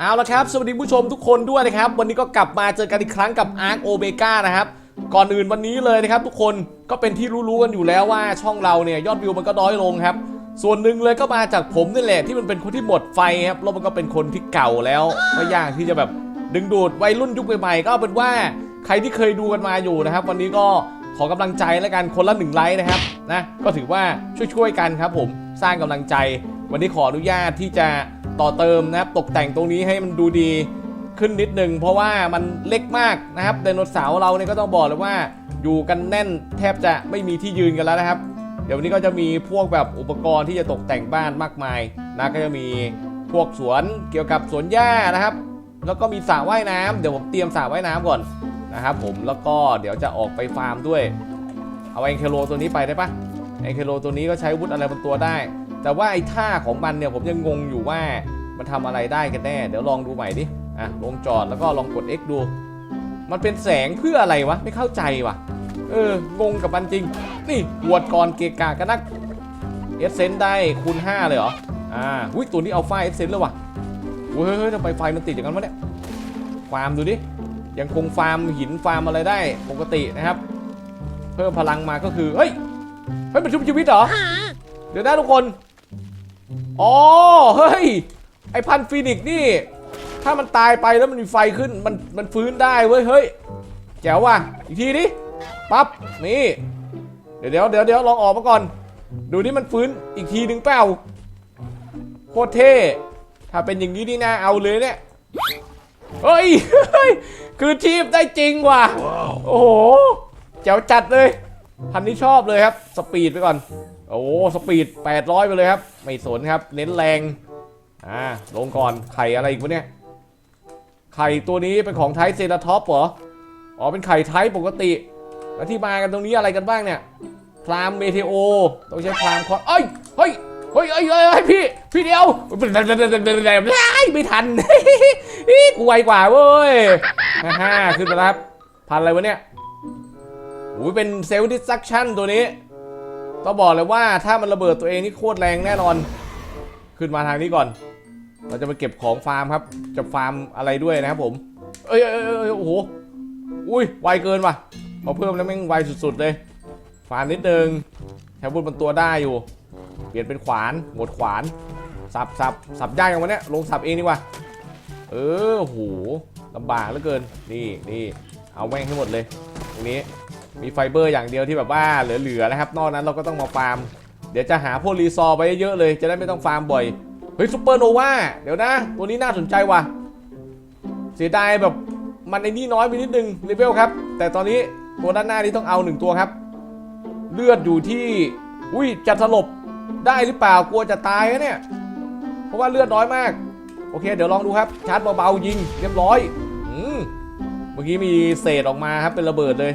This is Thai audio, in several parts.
เอาละครับ สวัสดีผู้ชมทุกคนด้วยนะครับ วันนี้ก็กลับมาเจอกันอีกครั้งกับ Ark o m e g a นะครับ ก่อนอื่นวันนี้เลยนะครับ ทุกคนก็เป็นที่รู้ๆกันอยู่แล้วว่าช่องเราเนี่ยยอดวิวมันก็น้อยลงครับ ส่วนหนึ่งเลยก็มาจากผมนี่แหละที่มันเป็นคนที่หมดไฟครับแล้วมันก็เป็นคนที่เก่าแล้วก็ยากที่จะแบบดึงดูดวัยรุ่นยุคใหม่ๆก็เอาเป็นว่าใครที่เคยดูกันมาอยู่นะครับ วันนี้ก็ขอกำลังใจแล้วกันคนละหนึ่งไลค์นะครับนะก็ถือว่าช่วยๆกันครับผมสร้างกำลังใจ วันนี้ขออนุญาตที่จะต่อเติมนะครับ ตกแต่งตรงนี้ให้มันดูดีขึ้นนิดนึง เพราะว่ามันเล็กมากนะครับไดโนเสาร์เราเนี่ยก็ต้องบอกเลยว่าอยู่กันแน่นแทบจะไม่มีที่ยืนกันแล้วนะครับ เดี๋ยววันนี้ก็จะมีพวกแบบอุปกรณ์ที่จะตกแต่งบ้านมากมายนะก็จะมีพวกสวนเกี่ยวกับสวนหญ้านะครับ แล้วก็มีสระว่ายน้ำเดี๋ยวผมเตรียมสระว่ายน้ำก่อนนะครับผมแล้วก็เดี๋ยวจะออกไปฟาร์มด้วย เอาแองเคโลตัวนี้ไปได้ปะ แอเคโลตัวนี้ก็ใช้วุธอะไรบนตัวได้ แต่ว่าไอ้ท่าของมันเนี่ยผมยังงงอยู่ว่ามันทำอะไรได้กันแน่ เดี๋ยวลองดูใหม่ดิ อะ ลงจอดแล้วก็ลองกด X ดู มันเป็นแสงเพื่ออะไรวะ ไม่เข้าใจวะเออ งงกับมันจริง นี่หวดก่อนเกกะกันนักเอเซนได้คูณ5 เลยเหรอ อ่าอุ้ยตัวนี้เอาไฟเอเซนแล้ววะเฮ้ยเฮ้ยทำไมไฟมันติดอย่างนั้นวะเนี่ย ฟาร์มดูดิ ยังคงฟาร์มหินฟาร์มอะไรได้ปกตินะครับ เพิ่มพลังมาก็คือ เฮ้ย ฮ้ยมันชุบชีวิตเหรอ เดี๋ยวนะทุกคน อ๋อ เฮ้ย ไอพันธุ์ฟีนิกซ์นี่ ถ้ามันตายไปแล้วมันมีไฟขึ้น มัน มันฟื้นได้เว้ย เฮ้ย แจ๋วว่ะ อีกทีดิ ปั๊บ นี่ เดี๋ยวเดี๋ยวเดี๋ยวเดี๋ยวลองออกมาก่อน ดูนี่มันฟื้นอีกทีหนึ่งเปล่า โคตรเท่ ถ้าเป็นอย่างนี้นี่น่าเอาเลยเนี่ย เฮ้ยเฮ้ยคือชีพได้จริงว่ะ โอ้โห แจ๋วจัดเลย พันนี้ชอบเลยครับ สปีดไปก่อน โอ้สปีด 800 ไปเลยครับ ไม่สนครับ เน้นแรง อ่า ลงก่อน ไข่อะไรอีกวะเนี่ย ไข่ตัวนี้เป็นของไทยเซราท็อปเหรอ อ๋อ เป็นไข่ไทยปกติ แล้วที่มากันตรงนี้อะไรกันบ้างเนี่ยพรามเมเทโอ ต้องใช้พรามคอนเอ้ย เฮ้ย เฮ้ยเฮ้ยเฮ้ยเฮ้ยพี่ พี่เดียวไม่ทันกูไวกว่าเว้ยฮ่าขึ้นมาแล้วครับ พันอะไรวะเนี่ย โอ้ยเป็นเซลล์ดิสซักชันตัวนี้ ต้องบอกเลยว่าถ้ามันระเบิดตัวเองนี่โคตรแรงแน่นอน ขึ้นมาทางนี้ก่อน เราจะไปเก็บของฟาร์มครับ จะฟาร์มอะไรด้วยนะครับผม เอ้ยเอ้ยเออโอ้โห อุ้ย ไวเกินว่ะพอเพิ่มแล้วแม่งไวสุดๆเลย ฟาร์มนิดนึงแถวบนบนตัวได้อยู่ เปลี่ยนเป็นขวาน หมดขวาน สับสับสับยากอย่างวันนี้ลงสับเองดีกว่า เออโหลำบากเหลือเกิน นี่นี่เอาแม่งให้หมดเลย ตรงนี้ มีไฟเบอร์อย่างเดียวที่แบบว่าเหลือๆนะครับ นอกนั้นเราก็ต้องมาฟาร์ม เดี๋ยวจะหาพวกรีซอร์ไปเยอะเลย จะได้ไม่ต้องฟาร์มบ่อย เฮ้ยซูเปอร์โนวาเดี๋ยวนะ ตัวนี้น่าสนใจว่ะ เสียดายแบบมันไอ้นี่น้อยไปนิดนึงเลเวลครับ แต่ตอนนี้ตัวด้านหน้านี้ต้องเอาหนึ่งตัวครับ เลือดอยู่ที่ อุ้ยจะสลบได้หรือเปล่ากลัวจะตายนะเนี่ย เพราะว่าเลือดน้อยมาก โอเค เดี๋ยวลองดูครับ ชาร์จเบาๆยิง เรียบร้อย อืม เมื่อกี้มีเศษออกมาครับเป็นระเบิดเลย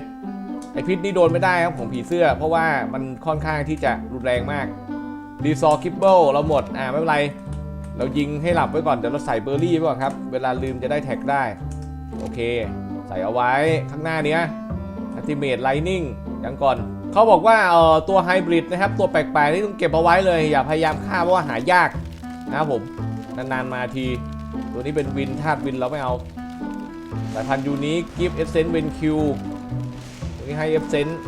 ไอพิษนี่โดนไม่ได้ครับของผีเสื้อ เพราะว่ามันค่อนข้างที่จะรุนแรงมากรีซอร์คิปเปิลเราหมดอ่าไม่เป็นไร เรายิงให้หลับไว้ก่อนเดี๋ยวเราใส่เบอร์รี่ไว้ก่อนครับ เวลาลืมจะได้แท็กได้ โอเค ใส่เอาไว้ข้างหน้าเนี้ย Ultimate Lightning ยังก่อนเขาบอกว่าเอ่อตัวไฮบริดนะครับ ตัวแปลกๆนี่ต้องเก็บเอาไว้เลย อย่าพยายามฆ่าเพราะว่าหายากนะครับผม นานๆมาที ตัวนี้เป็นวินธาตุวินเราไม่เอาสายพันธุ์ยูนิคกิฟเอเซนต์เวนคิว นี้ให้เอฟเซนต์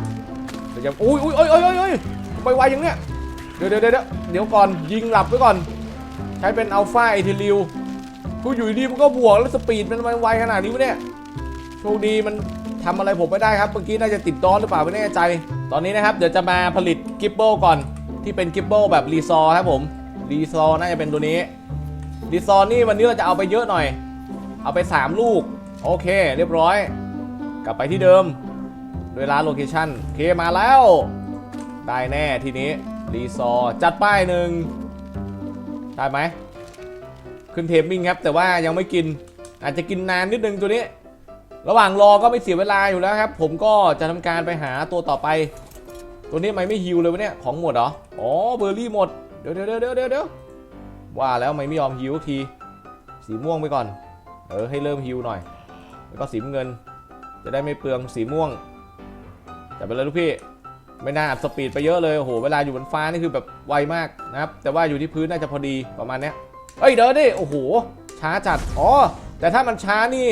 เดี๋ยวจะอุ้ยอุ้ยโอ้ยโอ้ยโอ้ยไปไวอย่างเนี้ยเดี๋ยวเดี๋ยวเดี๋ยวเดี๋ยวก่อนยิงหลับไว้ก่อน ใช้เป็นอัลฟาไอเทลิวผู้อยู่ดีมันก็บวกแล้วสปีดมันไวขนาดนี้วะเนี่ยโชคดีมันทำอะไรผมไม่ได้ครับเมื่อกี้น่าจะติดดอนหรือเปล่าไม่แน่ใจ ตอนนี้นะครับเดี๋ยวจะมาผลิตกิปเปิลก่อนที่เป็นกิปเปิลแบบรีซอครับผมรีซอน่าจะเป็นตัวนี้รีซอนี่วันนี้เราจะเอาไปเยอะหน่อย เอาไป 3 ลูก โอเค เรียบร้อย กลับไปที่เดิม โดยร้านโลเคชั่นเคมาแล้ว ได้แน่ทีนี้ รีซอร์จัดป้ายหนึ่งได้ไหม ขึ้นเทปมิ่งครับ แต่ว่ายังไม่กินอาจจะกินนานนิดนึงตัวนี้ ระหว่างรอก็ไม่เสียเวลาอยู่แล้วครับ ผมก็จะทำการไปหาตัวต่อไป ตัวนี้ไม่ไม่ฮิวเลยวะเนี่ยของหมดเหรออ๋อเบอร์รี่หมดเดี๋ยวเดี๋ยวเดี๋ยวเดี๋ยวเดี๋ยวว่าแล้วไม่ไม่ยอมฮิวทีสีม่วงไปก่อน เออให้เริ่มฮิวหน่อย แล้วก็สีเงิน จะได้ไม่เปลืองสีม่วง จัดไปเลยลูกพี่ไม่น่าอัดสปีดไปเยอะเลยโอ้โหเวลาอยู่บนฟ้านี่คือแบบไวมากนะครับแต่ว่าอยู่ที่พื้นน่าจะพอดีประมาณเนี้ยเอ้ยเดินดิโอ้โห ช้าจัดอ๋อแต่ถ้ามันช้านี่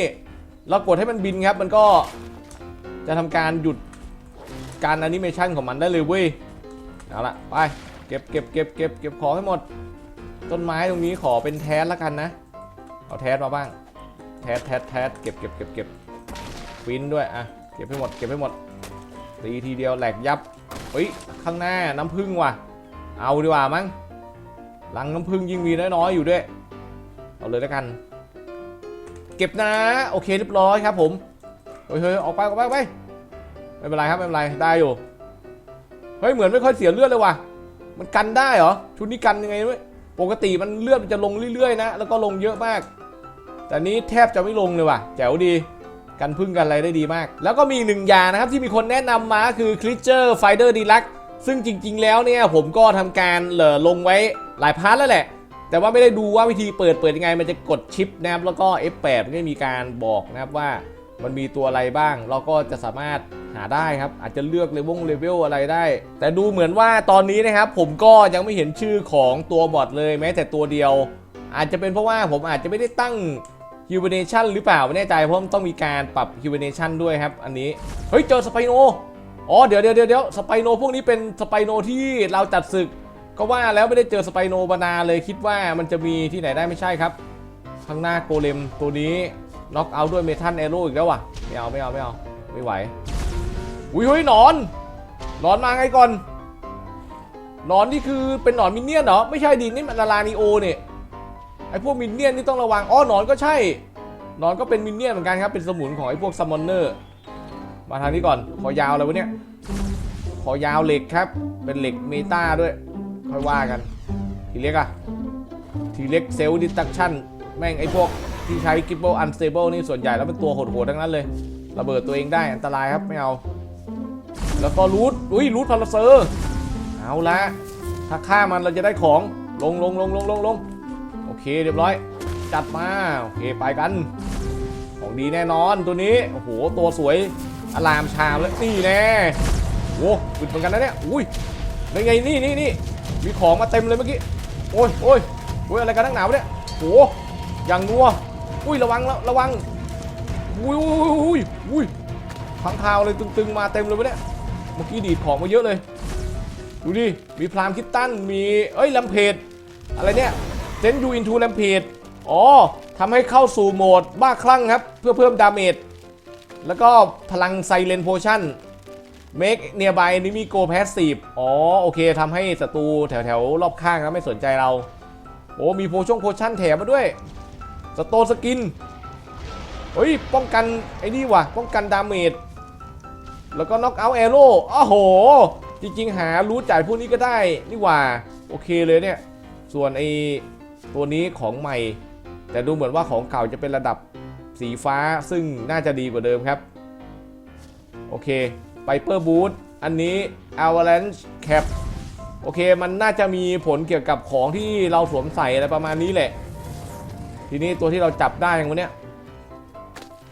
เรากดให้มันบินครับ มันก็จะทำการหยุดการแอนิเมชันของมันได้เลยเว้ยเอาละไปเก็บเก็บเก็บเก็บเก็บของให้หมด ต้นไม้ตรงนี้ขอเป็นแทสละกันนะเอาแทสมาบ้างแทสแทสแทสเก็บเก็บเก็บเก็บฟินด้วยอะเก็บให้หมดเก็บให้หมด ตีทีเดียวแหลกยับเฮ้ยข้างหน้าน้ำผึ้งว่ะ เอาดีกว่ามั้งรังน้ำผึ้งยิ่งมีน้อยๆอยู่ด้วย เอาเลยแล้วกัน เก็บนะ โอเคเรียบร้อยครับผมเฮ้ยเฮ้ยออกไปออกไปไปไม่เป็นไรครับไม่เป็นไรได้อยู่เฮ้ยเหมือนไม่ค่อยเสียเลือดเลยว่ะ มันกันได้เหรอชุดนี้กันยังไงไม่ปกติมันเลือดมันจะลงเรื่อยๆนะแล้วก็ลงเยอะมาก แต่นี้แทบจะไม่ลงเลยว่ะ แจ๋วดี กันพึ่งกันอะไรได้ดีมาก แล้วก็มีหนึ่งอย่างนะครับที่มีคนแนะนำมาคือ Creature Fighter Deluxe ซึ่งจริง ๆ แล้วเนี่ยผมก็ทำการเหลอลงไว้หลายพาร์ทแล้วแหละ แต่ว่าไม่ได้ดูว่าวิธีเปิดเปิดยังไง มันจะกดชิปนะครับแล้วก็ F8 มันก็มีการบอกนะครับว่ามันมีตัวอะไรบ้าง เราก็จะสามารถหาได้ครับ อาจจะเลือกเลเวลเลเวลอะไรได้ แต่ดูเหมือนว่าตอนนี้นะครับ ผมก็ยังไม่เห็นชื่อของตัวบอทเลยแม้แต่ตัวเดียว อาจจะเป็นเพราะว่าผมอาจจะไม่ได้ตั้ง h i b e r n a t i o n หรือเปล่าไม่แน่ใจเพราะมันต้องมีการปรับ h i b e r n a t i o n ด้วยครับ อันนี้ เฮ้ย เจอสไปโนอ๋อเดี๋ยวเดี๋ยวเดี๋ยวสไปโนพวกนี้เป็นสไปโนที่เราจัดศึก ก็ว่าแล้วไม่ได้เจอสไปโนบานาเลยคิดว่ามันจะมีที่ไหนได้ไม่ใช่ครับข้างหน้าโกเลมตัวนี้น็อกเอาด้วยเมทัลแอโร่อีกแล้วว่ะไม่เอาไม่เอาไม่เอาไม่ไหวอุ้ยเฮ้ยหนอนหนอนมาไงก่อนหนอนนี่คือเป็นหนอนมินเนี่ยนเหรอไม่ใช่ดินี่มันลาลานิโอเนี่ย ไอ้พวกมินเนี่ยนนี่ต้องระวัง อ๋อ หนอนก็ใช่ หนอนก็เป็นมินเนี่ยนเหมือนกันครับ เป็นสมุนของไอ้พวกซัมมอนเนอร์ มาทางนี้ก่อน ขอยาวอะไรวะเนี่ย ขอยาวเหล็กครับ เป็นเหล็กเมตาด้วย ค่อยว่ากัน ทีเล็กอะทีเล็กเซลล์ดิสตักชั่น แม่งไอ้พวกที่ใช้กิบเบิลอันสเตเบิลนี่ส่วนใหญ่แล้วเป็นตัวโหดๆทั้งนั้นเลย ระเบิดตัวเองได้อันตรายครับไม่เอา แล้วก็รูท อุ้ยรูทพาราเซอร์ เอาละถ้าฆ่ามันเราจะได้ของ ลงลงลงลงลงลง เคเรียบร้อย จัดมาโอเคไปกัน ของดีแน่นอนตัวนี้โอ้โหตัวสวยอลามชามแล้วนี่แน่โอ้อึดเหมือนกันนะเนี่ยอุ้ยเป็นไงนี่นี่นี่มีของมาเต็มเลยเมื่อกี้โอ้ยโอ้ยโอ้ยอะไรกันนักหนาวเนี่ยโอ้อย่างนัวอุ้ยระวังแล้วระวังอุ้ยอุ้ยอุ้ยอุ้ยพังคาวเลยตึงๆมาเต็มเลยวะเนี่ยเมื่อกี้ดีดของมาเยอะเลย ดูดิ มีพรามคิตตัน มี เอ้ยลมเพจอะไรเนี่ย เซนยูอินทูแลมเพจอ๋อทำให้เข้าสู่โหมดบ้าคลั่งครับ เพื่อเพิ่มดาเมจแล้วก็พลังไซเลนโพชั่น make nearby enemy go passive อ๋อ โอเคทำให้ศัตรูแถวๆ รอบข้างนะไม่สนใจเรา โอ้ มีโพชั่นโพชั่นแถมมาด้วย สโตสกิน เฮ้ย ป้องกันไอ้นี่ว่ะ ป้องกันดาเมจ แล้วก็น็อกเอาท์แอโร่อ้โห จริง ๆ หารู้จ่ายพวกนี้ก็ได้ นี่ว่า โอเคเลยเนี่ย ส่วนไอ ตัวนี้ของใหม่ แต่ดูเหมือนว่าของเก่าจะเป็นระดับสีฟ้าซึ่งน่าจะดีกว่าเดิมครับ โอเคไปเปอร์บูทอันนี้ Avalanche Cap โอเคมันน่าจะมีผลเกี่ยวกับของที่เราสวมใส่อะไรประมาณนี้แหละ ทีนี้ตัวที่เราจับได้อย่างวันเนี้ย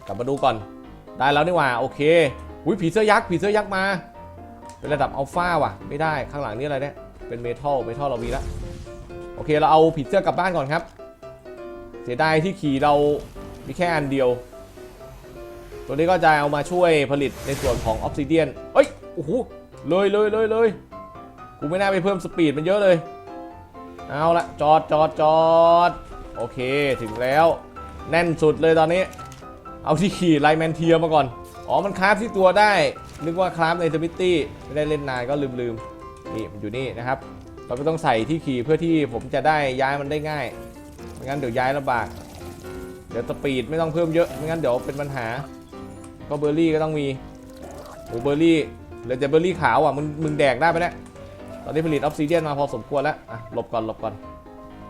กลับมาดูก่อน ได้แล้วนี่หว่า โอเคอุ้ยผีเสื้อยักษ์ผีเสื้อยักษ์มา เป็นระดับอัลฟาว่ะ ไม่ได้ข้างหลังนี่อะไรเนี่ยเป็นเมทัลเมทัลเรามีแล้ว โอเคเราเอาผีเสื้อกลับบ้านก่อนครับ เสียดายที่ขี่เรามีแค่อันเดียว ตัวนี้ก็จะเอามาช่วยผลิตในส่วนของออ s ซิเดียนเอ้ยโอ้โหเลยเลยเลยเลยกูไม่น่าไปเพิ่มสปีดมันเยอะเลย เอาละจอดจอดจอดโอเคถึงแล้ว แน่นสุดเลยตอนนี้ เอาที่ขี่ไลแมนเทียมาก่อน อ๋อมันคราฟที่ตัวได้ นึกว่าคราฟในทวิตตี้ไม่ได้เล่นนานก็ลืมลืมๆนี่มันอยู่นี่นะครับ เราก็ต้องใส่ที่ขี่เพื่อที่ผมจะได้ย้ายมันได้ง่ายไม่งั้นเดี๋ยวย้ายลำบาก เดี๋ยวสปีดไม่ต้องเพิ่มเยอะไม่งั้นเดี๋ยวเป็นปัญหา ก็เบอร์รี่ก็ต้องมีโอ้เบอร์รี่เหลือแต่เบอร์รี่ขาวอะมึงมึงแดกได้ไหมเนี่ตอนนี้ผลิตออฟซิเดียนมาพอสมควรแล้วอะหลบก่อนหลบก่อน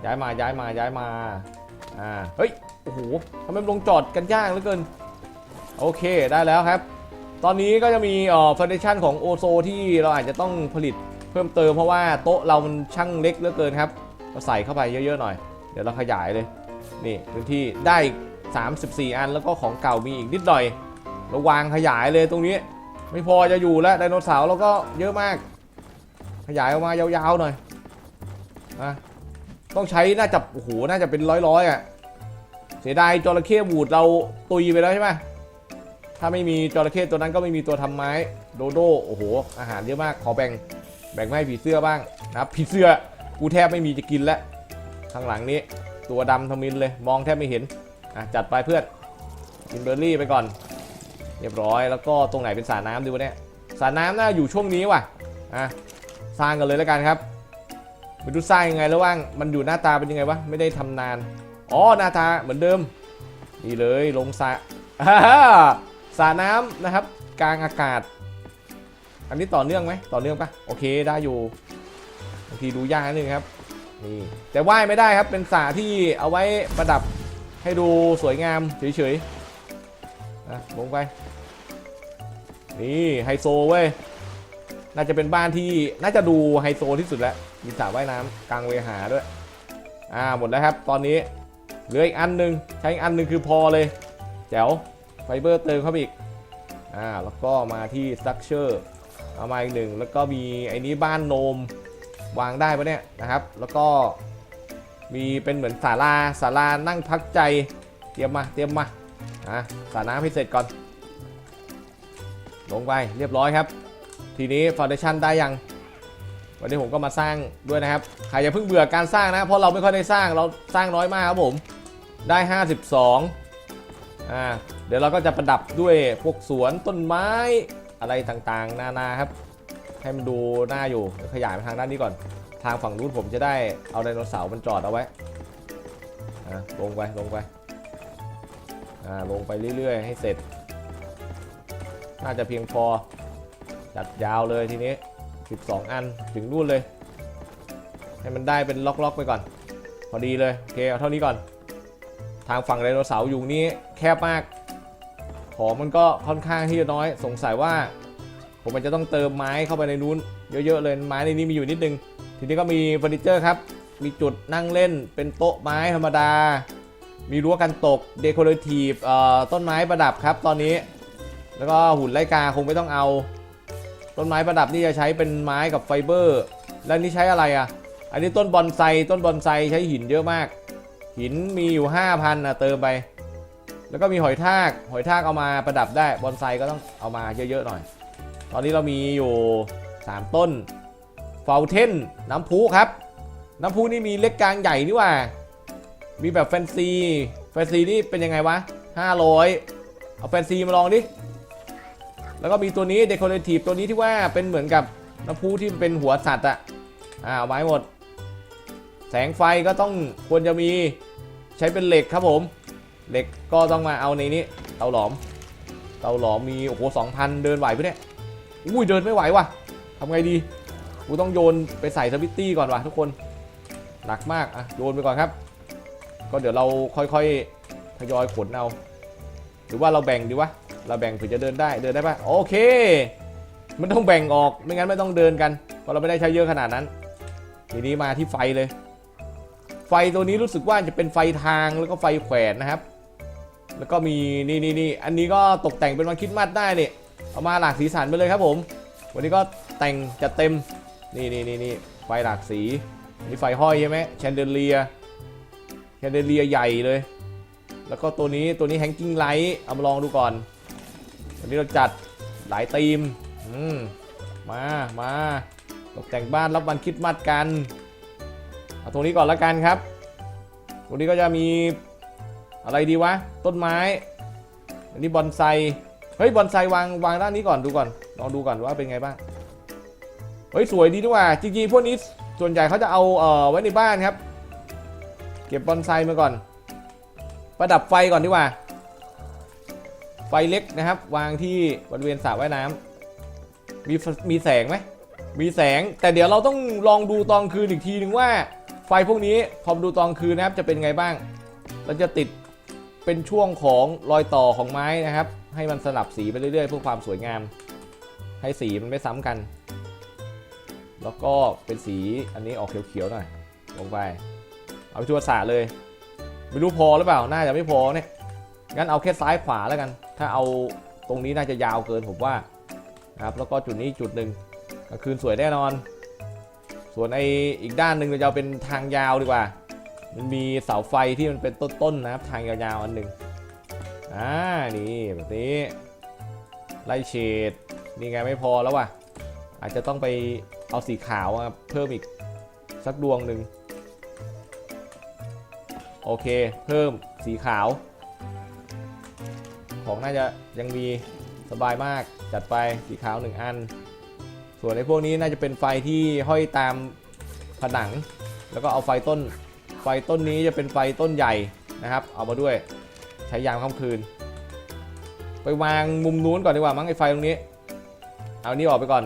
ย้ายมาย้ายมาย้ายมาอ่าเฮ้ยโอ้โหทำไมมันลงจอดกันยากเหลือเกินโอเคได้แล้วครับ ตอนนี้ก็จะมีเอ่อฟ u n เดชันของโอโซที่เราอาจจะต้องผลิต เพิ่มเติมเพราะว่าโต๊ะเรามันช่างเล็กเหลือเกินครับเราใส่เข้าไปเยอะๆหน่อย เดี๋ยวเราขยายเลย นี่พื้นที่ได้ 34 อันแล้วก็ของเก่ามีอีกนิดหน่อยเราวางขยายเลยตรงนี้ ไม่พอจะอยู่แล้วไดโนเสาร์เราก็เยอะมาก ขยายออกมายาวๆหน่อยนะต้องใช้น่าจะโอ้โหน่าจะเป็นร้อยๆอะเสียดายจระเข้บูดเราตุยไปแล้วใช่ไหมถ้าไม่มีจระเข้ตัวนั้นก็ไม่มีตัวทำไม้โดโดโอ้โหอาหารเยอะมากขอแบ่ง แบ่งมาให้ผีเสื้อบ้างนะครับผีเสื้อกูแทบไม่มีจะกินแล้วข้างหลังนี้ตัวดำทมินเลยมองแทบไม่เห็นอะจัดไปเพื่อนกินเบอร์รี่ไปก่อน เรียบร้อยแล้วก็ตรงไหนเป็นสระน้ำดีวะเนี่ยสระน้ำน่าอยู่ช่วงนี้ว่ะอะสร้างกันเลยแล้วกันครับไปดูสร้างยังไงแล้วว่างมันอยู่หน้าตาเป็นยังไงวะไม่ได้ทำนานอ๋อหน้าตาเหมือนเดิมนี่เลยลงสระสระน้ำนะครับ กลางอากาศ อันนี้ต่อเนื่องไหมต่อเนื่องปะโอเคได้อยู่บางทีดูยากนิดนึงครับนี่แต่ว่ายไม่ได้ครับเป็นสระที่เอาไว้ประดับให้ดูสวยงามเฉยๆนะลงไปนี่ไฮโซเว้ยน่าจะเป็นบ้านที่น่าจะดูไฮโซที่สุดแล้วมีสระว่ายน้ำกลางเวหาด้วยอ่าหมดแล้วครับ ตอนนี้เหลืออีกอันหนึ่งใช้อีกอันหนึ่งคือพอเลยแจ๋วไฟเบอร์เติมเข้าไปอีกอ่าแล้วก็มาที่ structure เอ เอามาอีกหนึ่งแล้วก็มีไอ้นี้บ้านโนมวางได้ปะเนี่ยนะครับ แล้วก็มีเป็นเหมือนศาลาศาลานั่งพักใจเตรียมมาเตรียมมาอะสาน้ำให้เสร็จก่อน ลงไปเรียบร้อยครับ ทีนี้ฟ u n เดชั่นได้ยังวันนี้ผมก็มาสร้างด้วยนะครับ ใครอย่าเพิ่งเบื่อการสร้างนะ เพราะเราไม่ค่อยได้สร้าง เราสร้างน้อยมากครับผม ได้ 52อ่า เดี๋ยวเราก็จะประดับด้วยพวกสวนต้นไม้ อะไรต่างๆ นานาครับ ให้มันดูหน่าอยู่ขยายไปทางด้านนี้ก่อน ทางฝั่งนู้นผมจะได้เอาไดโนเสาร์มันจอดเอาไว้อ่าลงไปลงไปอ่าลงไปเรื่อยๆ ให้เสร็จ น่าจะเพียงพอจัดยาวเลยทีนี้ 12 อันถึงนู่นเลย ให้มันได้เป็นล็อกๆไปก่อน พอดีเลยโอเคเอาเท่านี้ก่อน ทางฝั่งไดโนเสาร์อยู่นี้แคบมาก ของมันก็ค่อนข้างที่จะน้อย สงสัยว่า ผมมันจะต้องเติมไม้เข้าไปในนู้น เยอะๆเลยไม้ในนี้มีอยู่นิดนึง ทีนี้ก็มีเฟอร์นิเจอร์ครับ มีจุดนั่งเล่นเป็นโต๊ะไม้ธรรมดา มีรั้วกันตกเด o r a t i v e เอ่อต้นไม้ประดับครับ ตอนนี้ แล้วก็หุ่นไลกาคงไม่ต้องเอา ต้นไม้ประดับนี่จะใช้เป็นไม้กับไฟเบอร์ แล้วนี่ใช้อะไรอะ อันนี้ต้นบอนไซต้นบอนไซใช้หินเยอะมาก หินมีอยู่ 5,000นะเติมไป แล้วก็มีหอยทาก หอยทากเอามาประดับได้ บอนไซก็ต้องเอามาเยอะๆหน่อย ตอนนี้เรามีอยู่ 3 ต้นเฟลเทนน้ำพุครับ น้ำพุนี่มีเล็กกลางใหญ่นี่ว่า มีแบบแฟนซี แฟนซีนี่เป็นยังไงวะ 500 เอาแฟนซีมาลองดิ แล้วก็มีตัวนี้เด o r a t i v e ตัวนี้ที่ว่าเป็นเหมือนกับน้ำพุที่เป็นหัวสัตว์อะอ่าเอาไม้หมด แสงไฟก็ต้องควรจะมีใช้เป็นเหล็กครับผม เหล็กก็ต้องมาเอาในนี้เตาหลอม เตาหลอมมีโอ้โหสองพันเดินไหวปะเนี่ยอุ้ยเดินไม่ไหวว่ะทำไงดีกูต้องโยนไปใส่สวิตตี้ก่อนว่ะทุกคนหนักมากอะโยนไปก่อนครับ ก็เดี๋ยวเราค่อยๆทยอยขนเอา หรือว่าเราแบ่งดีวะเราแบ่งเผื่อจะเดินได้เดินได้ปะโอเค มันต้องแบ่งออกไม่งั้นไม่ต้องเดินกันเพราะเราไม่ได้ใช้เยอะขนาดนั้น ทีนี้มาที่ไฟเลย ไฟตัวนี้รู้สึกว่าจะเป็นไฟทางแล้วก็ไฟแขวนนะครับ แล้วก็มีนี่นี่นี่อันนี้ก็ตกแต่งเป็นวันคริดมัดได้เนี่ยเอามาหลากสีสันไปเลยครับผม วันนี้ก็แต่งจัดเต็มนี่นี่นี่นี่ไฟหลากสีนนี้ไฟห้อยใช่ไหมแชนเดเลียแชนเดเลียใหญ่เลย แล้วก็ตัวนี้ตัวนี้แฮงกิ้งไลท์เอามาลองดูก่อนวันนี้เราจัดหลายธีมอืมมามาตกแต่งบ้านรับวันคริดมัดกันเอาตรงนี้ก่อนละกันครับตรงนี้ก็จะมี อะไรดีวะ ต้นไม้ อันนี้บอนไซ เฮ้ยบอนไซวางวางด้านนี้ก่อนดูก่อน ลองดูก่อนว่าเป็นไงบ้าง เฮ้ยสวยดีด้วยว่าจริงๆพวกนี้ส่วนใหญ่เขาจะเอาเอ่อไว้ในบ้านครับ เก็บบอนไซมาก่อน ประดับไฟก่อนดีกว่า ไฟเล็กนะครับ วางที่บริเวณสระว่ายน้ำมีมีแสงไหมมีแสงแต่เดี๋ยวเราต้องลองดูตอนคืนอีกทีหนึ่งว่า ไฟพวกนี้พอดูตอนคืนนะครับจะเป็นไงบ้าง เราจะติด เป็นช่วงของรอยต่อของไม้นะครับ ให้มันสลับสีไปเรื่อยๆเพื่อความสวยงาม ให้สีมันไม่ซ้ำกัน แล้วก็เป็นสีอันนี้ออกเขียวๆหน่อยลงไป เอาไปทั่วสระเลย ไม่รู้พอหรือเปล่า น่าจะไม่พอเนี่ย งั้นเอาแค่ซ้ายขวาแล้วกัน ถ้าเอาตรงนี้น่าจะยาวเกินผมว่านะครับ แล้วก็จุดนี้จุดหนึ่งกลางคืนสวยแน่นอน ส่วนไออีกด้านหนึ่งเราจะเป็นทางยาวดีกว่า มันมีเสาไฟที่มันเป็นต้นๆนะครับ ทางยาวๆอันหนึ่งอ่านี่แบบนี้ ไล่เฉดนี่ไงไม่พอแล้วว่ะ อาจจะต้องไปเอาสีขาวมาเพิ่มอีกสักดวงหนึ่งโอเค เพิ่มสีขาว ของน่าจะยังมีสบายมากจัดไปสีขาวหนึ่งอัน ส่วนในพวกนี้น่าจะเป็นไฟที่ห้อยตามผนัง แล้วก็เอาไฟต้น ไฟต้นนี้จะเป็นไฟต้นใหญ่นะครับ เอามาด้วยใช้ยามค่ำคืน ไปวางมุมนู้นก่อนดีกว่ามั้งไอไฟตรงนี้ เอานี่ออกไปก่อน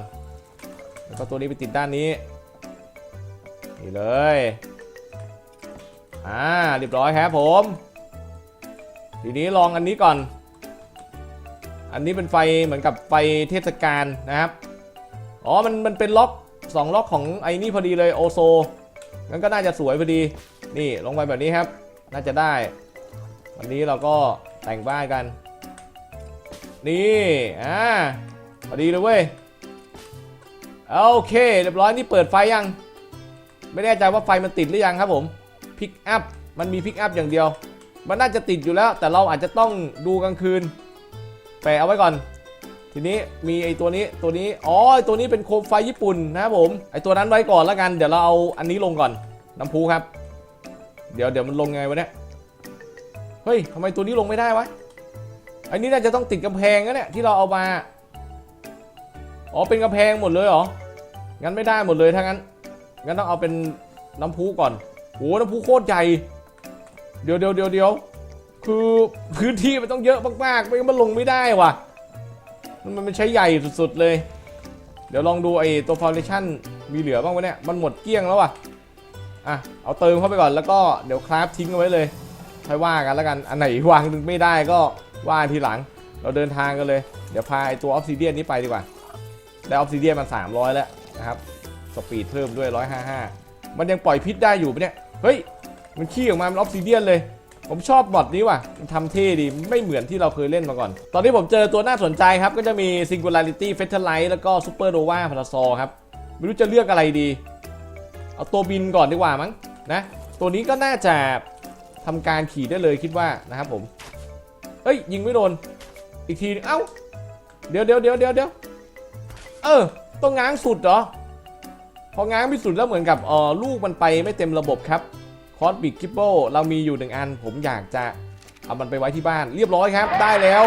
แล้วก็ตัวนี้ไปติดด้านนี้ นี่เลย อ่าเรียบร้อยครับผม ทีนี้ลองอันนี้ก่อน อันนี้เป็นไฟเหมือนกับไฟเทศกาลนะครับ อ๋อ มันมันเป็นล็อก2ล็อกของไอ้นี่พอดีเลยโอโซงั้นก็น่าจะสวยพอดี นี่ลงไปแบบนี้ครับ น่าจะได้ วันนี้เราก็แต่งบ้านกัน นี่อ่าพอดีเลยเว้ยโอเค เรียบร้อยนี่เปิดไฟยัง ไม่แน่ใจว่าไฟมันติดหรือยังครับผมพิกอัพมันมีพิกอัพอย่างเดียว มันน่าจะติดอยู่แล้ว แต่เราอาจจะต้องดูกลางคืนแปะเอาไว้ก่อน ทีนี้มีไอตัวนี้ตัวนี้อ๋อตัวนี้เป็นโคมไฟญี่ปุ่นนะครับผมไอตัวนั้นไว้ก่อนแล้วกัน เดี๋ยวเราเอาอันนี้ลงก่อนน้ำพุครับ เดี๋ยวเดี๋ยวมันลงไงวะเนี่ย เฮ้ยทำไมตัวนี้ลงไม่ได้วะ อันนี้น่าจะต้องติดกำแพงนะเนี่ยที่เราเอามา อ๋อเป็นกำแพงหมดเลยเหรอ งั้นไม่ได้หมดเลยถ้างั้น งั้นต้องเอาเป็นน้ำพุก่อนโอ้น้ำพุโคตรใหญ่ เดี๋ยวเดี๋ยวเดี๋ยวเดี๋ยวคือพื้นที่มันต้องเยอะมากๆ ไม่งั้นมันลงไม่ได้ว่ะ มันมันใช้ใหญ่สุดๆเลย เดี๋ยวลองดูไอ้ตัวฟาวเดชั่นมีเหลือบ้างวะเนี่ย มันหมดเกลี้ยงแล้วว่ะ อะเอาเติมเข้าไปก่อนแล้วก็เดี๋ยวคราฟทิ้งเอาไว้เลยค่อยว่ากันแล้วกันอันไหนวางไม่ได้ก็ว่าทีหลัง เราเดินทางกันเลย เดี๋ยวพาไอตัวออฟซิเดียนนี้ไปดีกว่าได้ออฟซิเดียนมัน300 แล้วนะครับสปีดเพิ่มด้วย 155 มันยังปล่อยพิษได้อยู่ปะเนี่ยเฮ้ยมันขี้ออกมามันออฟซิเดียนเลย ผมชอบมอดนี้ว่ะมันทำเท่ดีไม่เหมือนที่เราเคยเล่นมาก่อน ตอนนี้ผมเจอตัวน่าสนใจครับ ก็จะมี Singularity f a t a l i t e แล้วก็ Super Nova p a r a s o ครับ ไม่รู้จะเลือกอะไรดี เอาตัวบินก่อนดีกว่ามั้งนะ ตัวนี้ก็น่าจะทำการขี่ได้เลยคิดว่านะครับผมเฮ้ยยิงไม่โดน อีกทีเอ้า เดี๋ยวเดี๋ยวเดี๋ยวเดี๋ยวเดี๋ยวเออ ต้องง้างสุดเหรอ พอง้างไม่สุดแล้วเหมือนกับเออลูกมันไปไม่เต็มระบบครับ คอสบิกคิปโปเรามีอยู่หนึ่งอัน ผมอยากจะเอามันไปไว้ที่บ้านเรียบร้อยครับ ได้แล้ว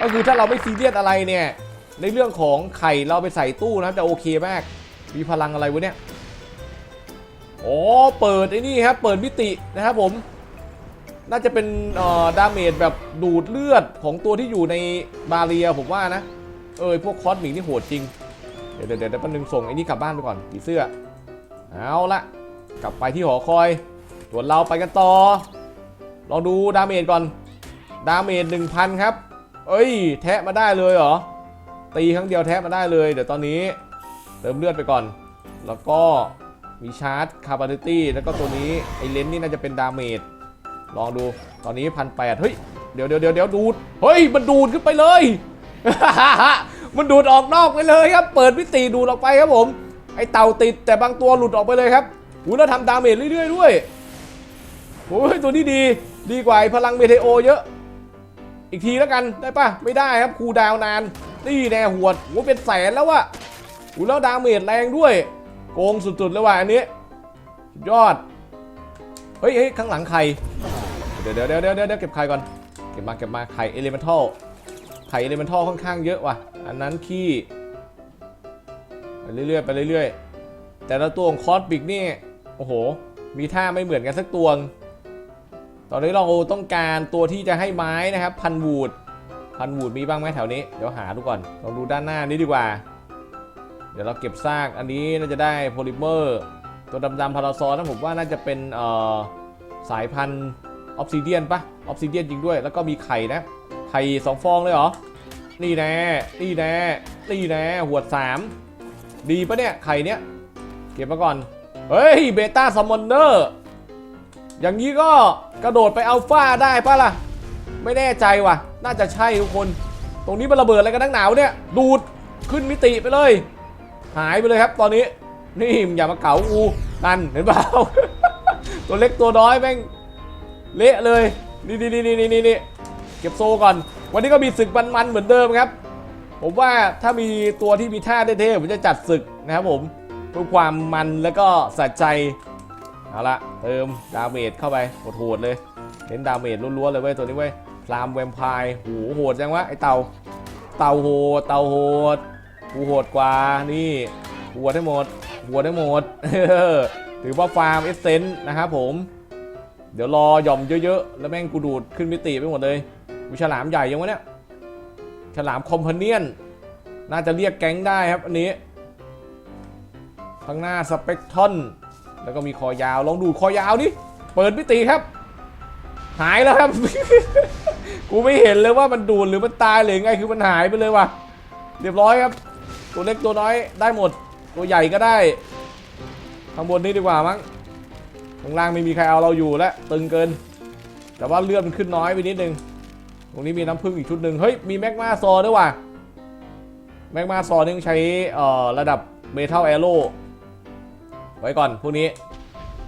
ก็คือถ้าเราไม่ซีเรียสอะไรเนี่ย ในเรื่องของไข่เราไปใส่ตู้นะจะโอเคมาก มีพลังอะไรวะเนี่ย อ๋อเปิดไอ้นี่ครับเปิดมิตินะครับผม น่าจะเป็นดาเมจแบบดูดเลือดของตัวที่อยู่ในบาเรียผมว่านะ เออพวกคอสมิกนี่โหดจริง เดี๋ยวเดี๋ยวเดี๋ยวแป๊บนึงส่งไอ้นี่กลับบ้านไปก่อนผีเสื้อ เอาละกลับไปที่หอคอยส่วนเราไปกันต่อ ลองดูดาเมจก่อน ดาเมจ1,000ครับ เอ้ย แทะมาได้เลยเหรอ ตีครั้งเดียวแทะมาได้เลย เดี๋ยวตอนนี้ เติมเลือดไปก่อน แล้วก็ มีชาร์จคาปาซิตี้แล้วก็ตัวนี้ ไอเลนนี่น่าจะเป็นดาเมจลองดูตอนนี้พันแปดเฮ้ยเดี๋ยวเดี๋ยวเดี๋ยวเดี๋ยวดูด เฮ้ย มันดูดขึ้นไปเลย มันดูดออกนอกไปเลยครับ เปิดมิติดูดออกไปครับผม ไอเต่าติดแต่บางตัวหลุดออกไปเลยครับอุ้ยแล้วทำดาเมจเรื่อยๆด้วยโอ้ยตัวนี้ดี ดีกว่าพลังเมเทโอเยอะ อีกทีแล้วกันได้ปะไม่ได้ครับคูดาวนาน นี่แน่หวดโอ้เป็นแสนแล้ววะอุ้ยแล้วดาเมจแรงด้วย โกงสุดๆเลยว่ะอันนี้ ยอด เฮ้ยเฮ้ยข้างหลังใคร เดี๋ยวเดี๋ยวเดี๋ยวเดี๋ยวเดี๋ยวเก็บไข่ก่อน เก็บมาเก็บมาไข่เอลิเมนทัลไข่เอลิเมนทัลค่อนข้างเยอะว่ะ อันนั้นขี้ไปเรื่อยๆไปเรื่อยๆ แต่ละตัวของคอสบิกนี่ โอ้โห มีท่าไม่เหมือนกันสักตัวตอนนี้เราต้องการตัวที่จะให้ไม้นะครับ พันวูดพันวูดมีบ้างไหมแถวนี้ เดี๋ยวหาดูก่อนลองดูด้านหน้านี้ดีกว่า เดี๋ยวเราเก็บซากอันนี้น่าจะได้โพลิเมอร์ตัวดำๆพาราซอนนะผมว่าน่าจะเป็นสายพันธุ์ออฟซิเดียนปะออฟซิเดียนจริงด้วย แล้วก็มีไข่นะ ไข่สองฟองเลยเหรอ นี่แน่นี่แน่นี่แน่หัวด3ดีปะเนี่ย ไข่เนี้ย เก็บมาก่อน เฮ้ย เบต้าซัมมอนเนอร์ อย่างนี้ก็กระโดดไปอัลฟาได้ปะล่ะ ไม่แน่ใจว่ะ น่าจะใช่ทุกคน ตรงนี้มันระเบิดอะไรกันนักหนาวเนี่ย ดูดขึ้นมิติไปเลย หายไปเลยครับตอนนี้ นี่อย่ามาเก๋ากูนั่นเห็นเปล่า ตัวเล็กตัวน้อยแม่งเละเลย นี่นี่นี่นี่นี่นี่เก็บโซ่ก่อน วันนี้ก็มีศึกมันๆเหมือนเดิมครับ ผมว่าถ้ามีตัวที่มีท่าเท่ๆผมจะจัดศึกนะครับผมเพื่อความมันแล้วก็สะใจ เอาละเติมดาเมจเข้าไปโหดๆเลยเน้นดาเมจล้วนๆเลยเว้ยตัวนี้เว้ยพรามแวมไพร์โหโหดจังวะไอเต่า เต่าโหด เต่าโหด กูโหดกว่านี่หัวดให้หมด หัวดให้หมดถือว่าฟาร์มเอสเซนต์นะครับผม เดี๋ยวรอหย่อมเยอะๆ แล้วแม่งกูดูดขึ้นมิติไปหมดเลยกูฉลามใหญ่ยังวะเนี่ยฉลามคอมเพเนียน น่าจะเรียกแก๊งได้ครับอันนี้ข้างหน้าสเปกทอนแล้วก็มีคอยาวลองดูดคอยาวดิเปิดมิติครับ หายแล้วครับ กูไม่เห็นเลยว่ามันดูดหรือมันตายหรือไงคือมันหายไปเลยว่ะเรียบร้อยครับ ตัวเล็กตัวน้อยได้หมด ตัวใหญ่ก็ได้ข้างบนนี้ดีกว่ามั้งข้างล่างไม่มีใครเอาเราอยู่แล้วตึงเกิน แต่ว่าเลือดมันขึ้นน้อยไปนิดนึง ตรงนี้มีน้ำผึ้งอีกชุดหนึ่งเฮ้ยมีแมกมาซอด้วยว่ะแมกมาซอนี่ต้องใช้อ่อระดับเมทัลแอโร่ไว้ก่อนพวกนี้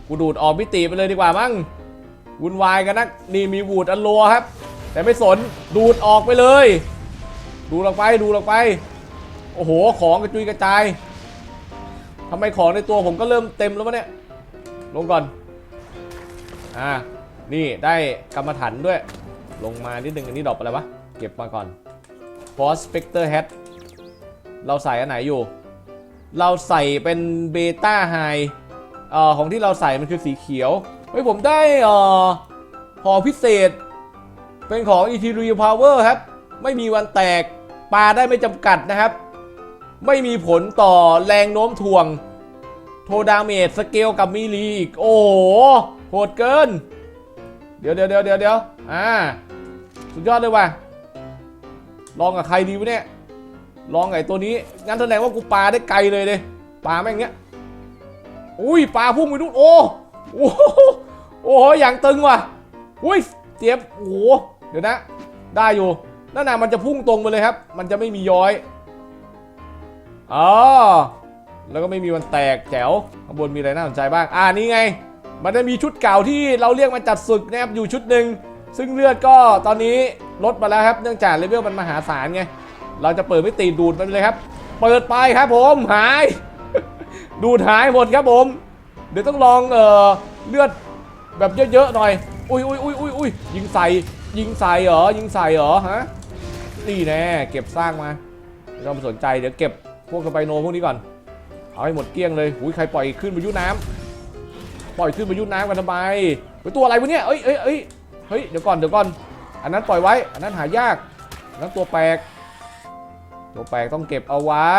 กูดูดออกมิติไปเลยดีกว่ามั้งวุ่นวายกันนักนี่มีวูดอันโลครับ แต่ไม่สนดูดออกไปเลย ดูดออกไปดูดออกไป โอ้โห ของกระจุยกระจายทำไมของในตัวผมก็เริ่มเต็มแล้ววะเนี่ย ลงก่อน อ่า นี่ได้กรรมฐานด้วย ลงมานิดนึงอันนี้ดอกอะไรวะ เก็บมาก่อน Prospector Hat เราใส่อันไหนอยู่ เราใส่เป็นเบต้าไฮเอ่อของที่เราใส่มันคือสีเขียว เฮ้ยผมได้เอ่อหอพิเศษ เป็นของ e t r i a Power ครับ ไม่มีวันแตก ปลาได้ไม่จำกัดนะครับ ไม่มีผลต่อแรงโน้มถ่วง โทดาเมจสเกลกับมีลีอีก โอ้โหโหดเกิน เดี๋ยวเดี๋ยวเดี๋ยวเดี๋ยวเดี๋ยวอ่า สุดยอดเลยว่ะ ลองกับใครดีวะเนี่ย ลองไอ้ตัวนี้ งั้นแสดงว่ากูปลาได้ไกลเลยเลยปลาแม่งเงี้ย อุ้ยปลาพุ่งไปนู่นโอ้โอ้โหโอ้โหอย่างตึงว่ะ อุ้ยเจี๊ยบโอ้โห เดี๋ยวนะ ได้อยู่นั่นน่ะมันจะพุ่งตรงไปเลยครับ มันจะไม่มีย้อย อ๋อ แล้วก็ไม่มีวันแตกแจ๋วข้างบนมีอะไรน่าสนใจบ้าง อ่านี่ไง มันจะมีชุดเก่าที่เราเรียกมาจัดศึกนะครับอยู่ชุดหนึ่ง ซึ่งเลือดก็ตอนนี้ลดมาแล้วครับ เนื่องจากเลเวลมันมหาศาลไง เราจะเปิดไม่ตีดูดมันเลยครับ เปิดไปครับผมหาย ดูดหายหมดครับผม เดี๋ยวต้องลองเอ่อเลือดแบบเยอะๆหน่อย อุ้ยอุ้ยอุ้ยอุ้ยอุ้ยยิงใส่ ยิงใส่เหรอ ยิงใส่เหรอฮะ นี่แน่เก็บสร้างมาไม่ต้องสนใจ เดี๋ยวเก็บ พวกสไปโนพวกนี้ก่อน เอาให้หมดเกลี้ยงเลยหุยใครปล่อยขึ้นพายุน้ำปล่อยขึ้นพายุน้ำกันทำไมเป็นตัวอะไรวะเนี่ยเอ้ยเอ้ยเอ้ยเฮ้ยเดี๋ยวก่อนเดี๋ยวก่อน อันนั้นปล่อยไว้ อันนั้นหายากอันนั้นตัวแปลก ตัวแปลกต้องเก็บเอาไว้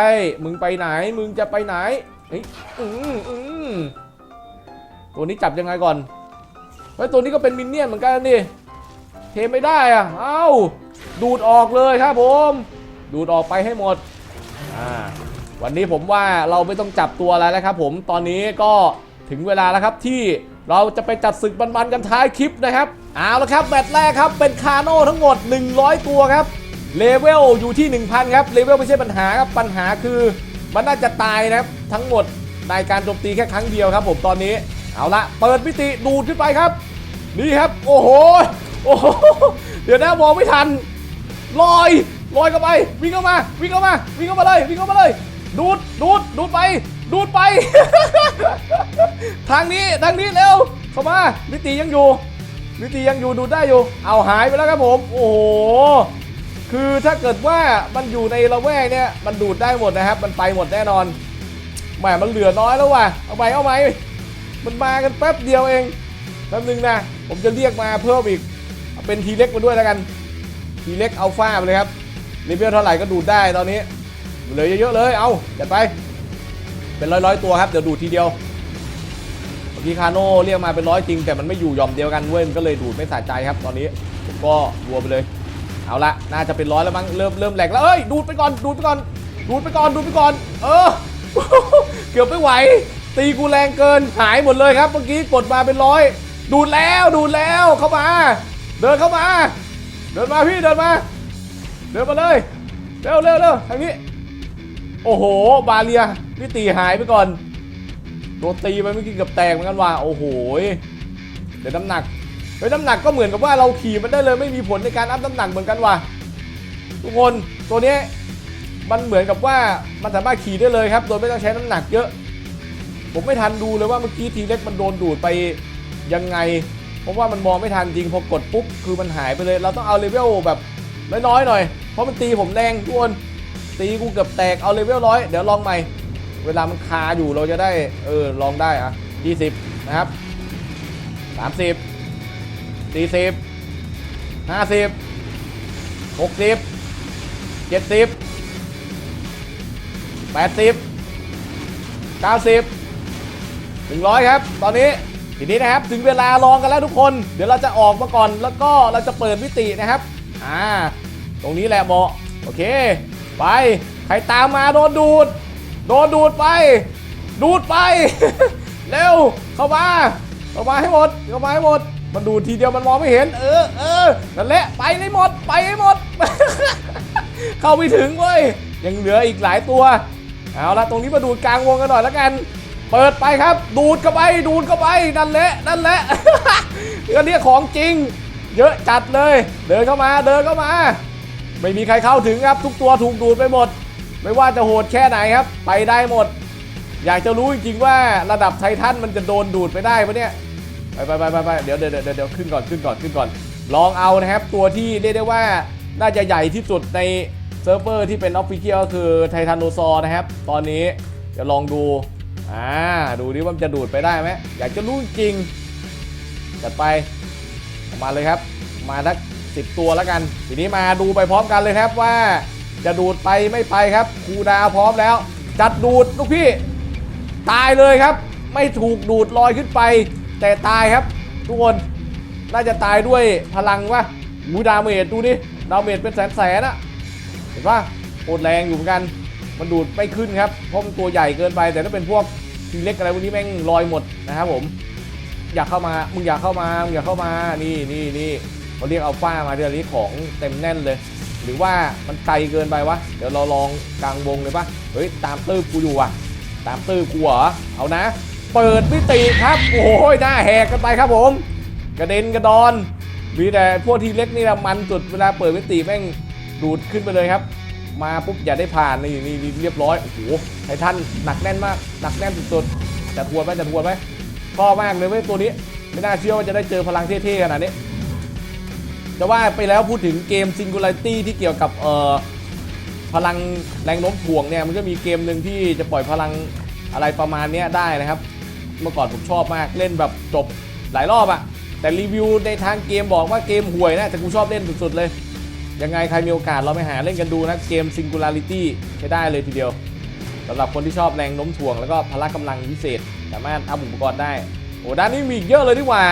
มึงไปไหน มึงจะไปไหนเฮ้ยอืมอืมตัวนี้จับยังไงก่อนเฮ้ยตัวนี้ก็เป็นมินเนี่ยนเหมือนกันนี่เทไม่ได้อะเอ้า ดูดออกเลยครับผม ดูดออกไปให้หมด อ่าวันนี้ผมว่าเราไม่ต้องจับตัวอะไรแล้วครับผมตอนนี้ก็ถึงเวลาแล้วครับที่เราจะไปจัดศึกบันๆกันท้ายคลิปนะครับเอาละครับแมตช์แรกครับเป็นคาโน่ทั้งหมด 100 ตัวครับเลเวลอยู่ที่ 1,000 ครับเลเวลไม่ใช่ปัญหาครับปัญหาคือ มันน่าจะตายนะครับทั้งหมดในการโจมตีแค่ครั้งเดียวครับ ผมตอนนี้เอาละเปิดมิติดูดขึ้นไปครับ นี่ครับ โอ้โหโอ้โหเดี๋ยวนะมองไม่ทันลอย ลอยเข้าไป วิ่งเข้ามา วิ่งเข้ามา วิ่งเข้ามาเลย วิ่งเข้ามาเลย ดูด ดูด ดูดไป ดูดไป ทางนี้ ทางนี้เร็ว เข้ามามิติยังอยู่มิติยังอยู่ดูดได้อยู่ เอาหายไปแล้วครับผม โอ้โห คือถ้าเกิดว่ามันอยู่ในละแวกเนี่ย มันดูดได้หมดนะครับ มันไปหมดแน่นอนแหมมันเหลือน้อยแล้วว่ะ เอาไปเอาไหมมันมากันแป๊บเดียวเองแป๊บนึงนะ ผมจะเรียกมาเพิ่มอีกเอาเป็นทีเล็กมาด้วยแล้วกัน ทีเล็กอัลฟาไปเลยครับ เลเวลเท่าไหร่ก็ดูดได้ตอนนี้เหลือเยอะๆเลย เอาจัดไป เป็นร้อยๆตัวครับ เดี๋ยวดูดทีเดียวเมื่อกี้คาโน่เรียกมาเป็นร้อยจริง แต่มันไม่อยู่ย่อมเดียวกันเว้ยมันก็เลยดูดไม่สะใจครับ ตอนนี้ผมก็รัวไปเลย เอาละน่าจะเป็นร้อยแล้วมั้งเริ่มเริ่มแหลกแล้วเอ้ยดูดไปก่อนดูดไปก่อน ดูดไปก่อนดูดไปก่อน เออ เกือบไม่ไหว ตีกูแรงเกินหายหมดเลยครับ เมื่อกี้กดมาเป็นร้อยดูดแล้วดูดแล้วเข้ามา เดินเข้ามา เดินมาพี่เดินมา เดินมาเลย เร็วเร็วเร็วทางนี้ โอ้โห บาเลียนี่ตีหายไปก่อน โดนตีไปเมื่อกี้กือบแตกเหมือนกันว่ะ โอ้โห เดี๋ยวน้ำหนักเฮ้ยน้ำหนักก็เหมือนกับว่าเราขี่มันได้เลยไม่มีผลในการอัพน้ำหนักเหมือนกันว่ะ ทุกคนตัวนี้มันเหมือนกับว่ามันสามารถขี่ได้เลยครับโดยไม่ต้องใช้น้ำหนักเยอะ ผมไม่ทันดูเลยว่าเมื่อกี้ทีเล็กมันโดนดูดไปยังไง เพราะว่ามันมองไม่ทันจริงพอกดปุ๊บคือมันหายไปเลย เราต้องเอาเลเวลแบบ น้อยๆหน่อย เพราะมันตีผมแรงทุกคน ตีกูเกือบแตก เอาเลเวลร้อยเดี๋ยวลองใหม่ เวลามันคาอยู่เราจะได้ เออ ลองได้อะ20นะครับ30 40 50 60 70 80 90 100ครับ ตอนนี้ทีนี้นะครับถึงเวลาลองกันแล้วทุกคน เดี๋ยวเราจะออกมาก่อนแล้วก็เราจะเปิดมิตินะครับ อ่า ตรงนี้แหละเหมาะโอเค ไป ใครตามมาโดนดูด โดนดูดไป ดูดไป เร็ว เข้ามา เข้ามาให้หมด เข้ามาให้หมด มันดูดทีเดียวมันมองไม่เห็น เออเออนั่นแหละ ไปให้หมด ไปให้หมด เข้าไม่ถึงเว้ย ยังเหลืออีกหลายตัว เอาละตรงนี้มาดูดกลางวงกันหน่อยแล้วกัน เปิดไปครับ ดูดเข้าไป ดูดเข้าไป นั่นแหละ นั่นแหละก็เนี่ยของจริง เยอะจัดเลย เดินเข้ามา เดินเข้ามา ไม่มีใครเข้าถึงครับ ทุกตัวถูกดูดไปหมด ไม่ว่าจะโหดแค่ไหนครับ ไปได้หมด อยากจะรู้จริงๆว่าระดับไททันมันจะโดนดูดไปได้ปะเนี่ยไปไปไปไปเดี๋ยวเดี๋ยวเดี๋ยวเดี๋ยวขึ้นก่อนขึ้นก่อนขึ้นก่อน ลองเอานะครับตัวที่เรียกได้ว่าน่าจะใหญ่ที่สุดในเซิร์ฟเวอร์ที่เป็นออฟฟิเชียลก็คือไททันโนซอร์นะครับ ตอนนี้เดี๋ยวลองดูอ่าดูดิว่ามันจะดูดไปได้ไหมอยากจะรู้จริงจัดไปมาเลยครับ มาทัก สิบตัวแล้วกัน ทีนี้มาดูไปพร้อมกันเลยครับว่า จะดูดไปไม่ไปครับครูดาวพร้อมแล้ว จัดดูดลูกพี่ ตายเลยครับ ไม่ถูกดูดลอยขึ้นไป แต่ตายครับ ทุกคนน่าจะตายด้วยพลังวะมูดาเมจดูดิดาเมจเป็นแสนแสนอะเห็นปะโคตรแรงอยู่เหมือนกัน มันดูดไม่ขึ้นครับเพราะมันตัวใหญ่เกินไปแต่ถ้าเป็นพวกทีเล็กอะไรพวกนี้แม่งลอยหมดนะครับผม อยากเข้ามา มึงอยากเข้ามา มึงอยากเข้ามา นี่นี่นี่ เขาเรียกอัลฟามาเดือนนี้ของเต็มแน่นเลย หรือว่ามันไกลเกินไปวะ เดี๋ยวเราลองกลางวงเลยปะเฮ้ย ตามตื้อกูอยู่ว่ะ ตามตื้อกูเหรอ เอานะ เปิดมิติครับ โอ้โหหน้าแหกกันไปครับผม กระเด็นกระดอน มีแต่พวกทีเล็กนี่แหละมันสุดเวลาเปิดมิติแม่งดูดขึ้นไปเลยครับ มาปุ๊บอย่าได้ผ่านนี่นี่นี่เรียบร้อย โอ้โห ไททันหนักแน่นมาก หนักแน่นสุดๆจะทวนไหมจะทวนไหมชอบมากเลยเว้ยตัวนี้ ไม่น่าเชื่อว่าจะได้เจอพลังเท่ๆขนาดนี้ จะว่าไปแล้วพูดถึงเกม Singularity ที่เกี่ยวกับเอ่อพลังแรงโน้มถ่วงเนี่ยมันก็มีเกมหนึ่งที่จะปล่อยพลังอะไรประมาณนี้ได้นะครับ เมื่อก่อนผมชอบมากเล่นแบบจบหลายรอบอะแต่รีวิวในทางเกมบอกว่าเกมห่วยนะแต่กูชอบเล่นสุดๆเลย ยังไงใครมีโอกาสเราไปหาเล่นกันดูนะเกม Singularity ใช้ได้เลยทีเดียวสำหรับคนที่ชอบแรงโน้มถ่วงแล้วก็พละกำลังพิเศษ สามารถอัพอุปกรณ์ได้โอ้ด้านนี้มีเยอะเลยดีกว่า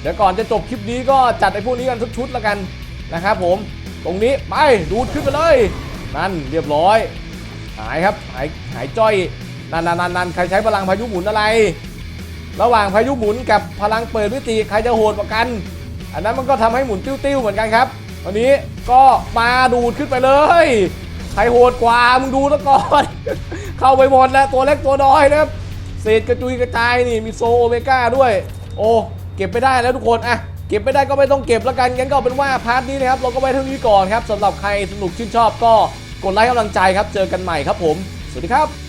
เดี๋ยวก่อนจะจบคลิปนี้ก็จัดไอ้พวกนี้กันทุกชุดแล้วกันนะครับผม ตรงนี้ไปดูดขึ้นไปเลย นั่นเรียบร้อย หายครับหายหายจ้อยนันนันนันนันใครใช้พลังพายุหมุนอะไร ระหว่างพายุหมุนกับพลังเปิดมิติใครจะโหดกว่ากัน อันนั้นมันก็ทำให้หมุนติ้วๆเหมือนกันครับวันนี้ก็มาดูดขึ้นไปเลยใครโหดกว่ามึงดูซะก่อน เข้าไปหมดแล้วตัวเล็กตัวน้อยนะครับเศษกระจุยกระจายนี่มีโซโอเมก้าด้วย โอ้ เก็บไปได้แล้วทุกคนอะเก็บไม่ได้ก็ไม่ต้องเก็บแล้วกันงั้นก็เอาเป็นว่าพาร์ทนี้นะครับเราก็ไว้เท่านี้ก่อนครับสำหรับใครสนุกชื่นชอบก็กดไลค์กำลังใจครับ เจอกันใหม่ครับผม สวัสดีครับ